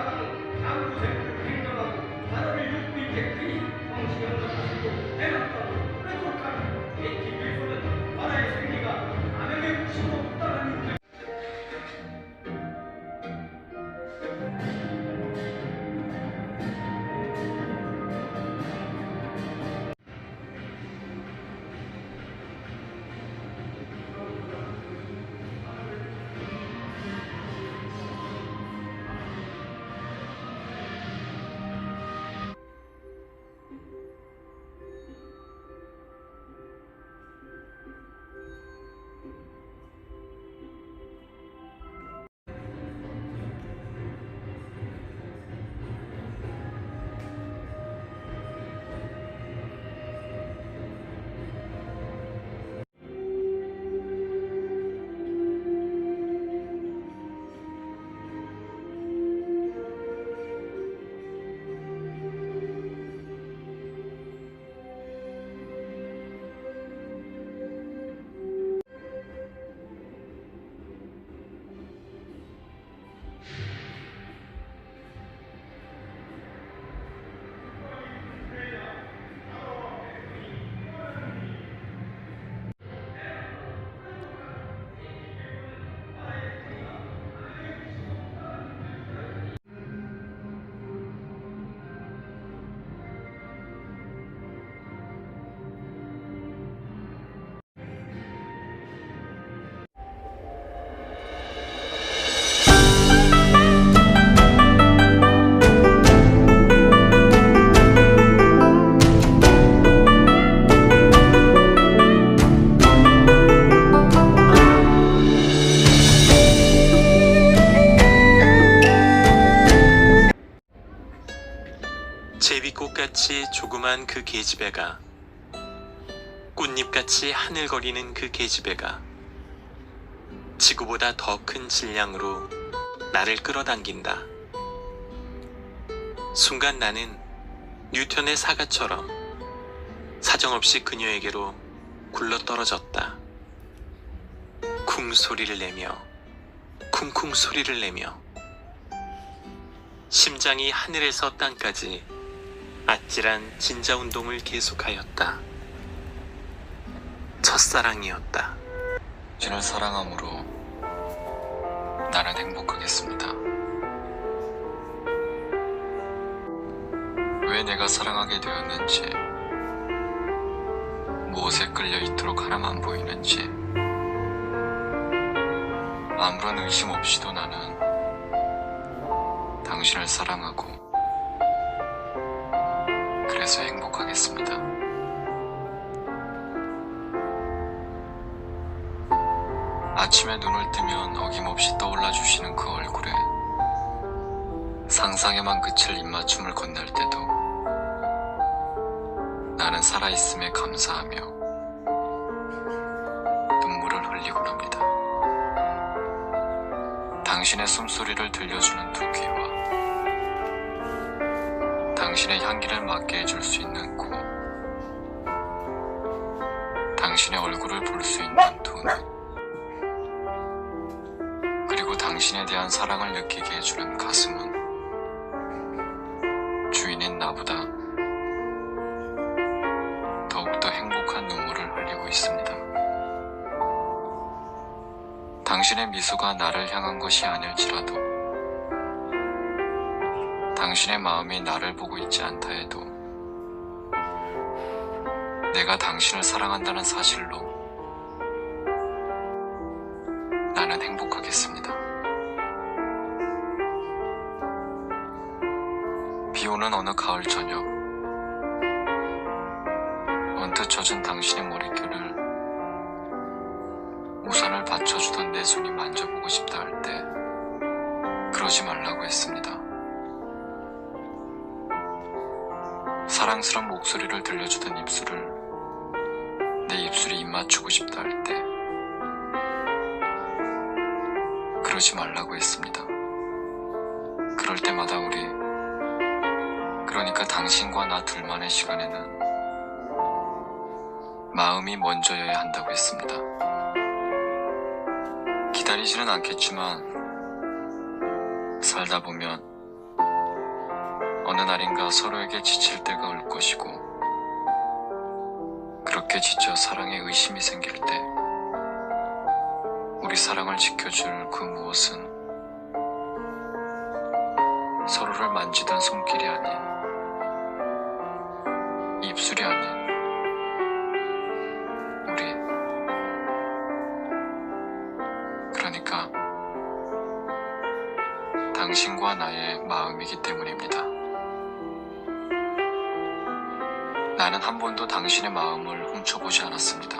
사랑 꽃같이 조그만 그 계집애가 꽃잎같이 하늘거리는 그 계집애가 지구보다 더 큰 질량으로 나를 끌어당긴다. 순간 나는 뉴턴의 사과처럼 사정없이 그녀에게로 굴러떨어졌다. 쿵 소리를 내며 쿵쿵 소리를 내며 심장이 하늘에서 땅까지 아찔한 진자 운동을 계속하였다. 첫사랑이었다. 당신을 사랑함으로 나는 행복하겠습니다. 왜 내가 사랑하게 되었는지, 무엇에 끌려 있도록 하나만 보이는지, 아무런 의심 없이도 나는 당신을 사랑하고, 그래서 행복하겠습니다. 아침에 눈을 뜨면 어김없이 떠올라 주시는 그 얼굴에 상상에만 그칠 입맞춤을 건넬 때도 나는 살아있음에 감사하며 눈물을 흘리곤 합니다. 당신의 숨소리를 들려주는 당신의 향기를 맡게 해줄 수 있는 코 당신의 얼굴을 볼 수 있는 두 눈. 그리고 당신에 대한 사랑을 느끼게 해주는 가슴은 주인인 나보다 더욱더 행복한 눈물을 흘리고 있습니다. 당신의 미소가 나를 향한 것이 아닐지라도 당신의 마음이 나를 보고 있지 않다 해도 내가 당신을 사랑한다는 사실로 나는 행복하겠습니다. 비 오는 어느 가을 저녁, 언뜻 젖은 당신의 머릿결을 우산을 받쳐주던 내 손이 만져보고 싶다 할 때, 그러지 말라고 했습니다. 사랑스런 목소리를 들려주던 입술을 내 입술에 입 맞추고 싶다 할 때, 그러지 말라고 했습니다. 그럴 때마다 우리, 그러니까 당신과 나 둘만의 시간에는 마음이 먼저여야 한다고 했습니다. 기다리지는 않겠지만, 살다 보면 어느 날인가 서로에게 지칠 때가 올 것이고, 그렇게 지쳐 사랑에 의심이 생길 때, 우리 사랑을 지켜줄 그 무엇은 서로를 만지던 손길이 아닌, 입술이 아닌, 우리. 그러니까, 당신과 나의 마음이기 때문입니다. 나는 한 번도 당신의 마음을 훔쳐보지 않았습니다.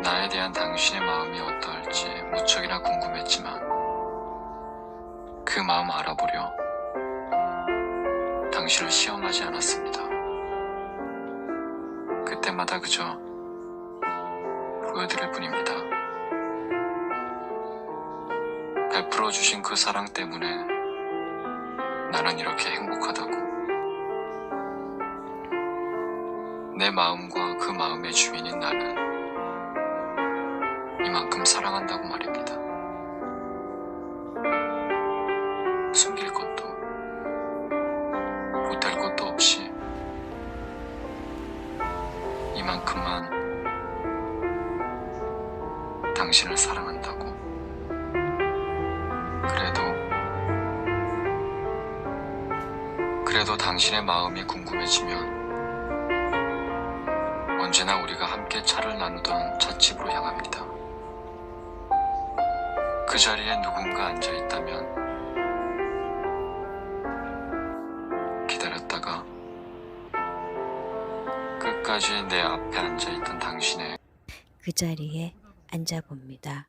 나에 대한 당신의 마음이 어떠할지 무척이나 궁금했지만, 그 마음 알아보려 당신을 시험하지 않았습니다. 그때마다 그저 보여드릴 뿐입니다. 베풀어 주신 그 사랑 때문에 나는 이렇게 행복하다고. 내 마음과 그 마음의 주인인 나는 이만큼 사랑한다고 말입니다. 숨길 것도, 보탤 것도 없이 이만큼만 당신을 사랑한다고. 그래도 그래도 당신의 마음이 궁금해지면 언제나 우리가 함께 차를 나누던 찻집으로 향합니다. 그 자리에 누군가 앉아 있다면 기다렸다가 끝까지 내 앞에 앉아 있던 당신의 그 자리에 앉아봅니다.